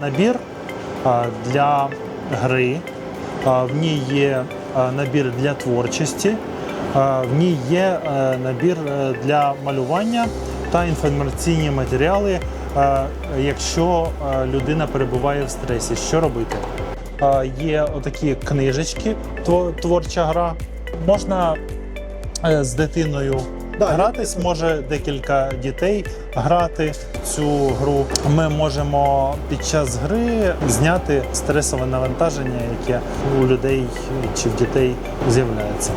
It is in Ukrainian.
Набір для гри, в ній є набір для творчості, в ній є е, набір е, для малювання та інформаційні матеріали, е, якщо людина перебуває в стресі. Що робити? Є отакі книжечки, тво- творча гра. Можна з дитиною Да, гратись, може декілька дітей грати цю гру. Ми можемо під час гри зняти стресове навантаження, яке у людей чи в дітей з'являється.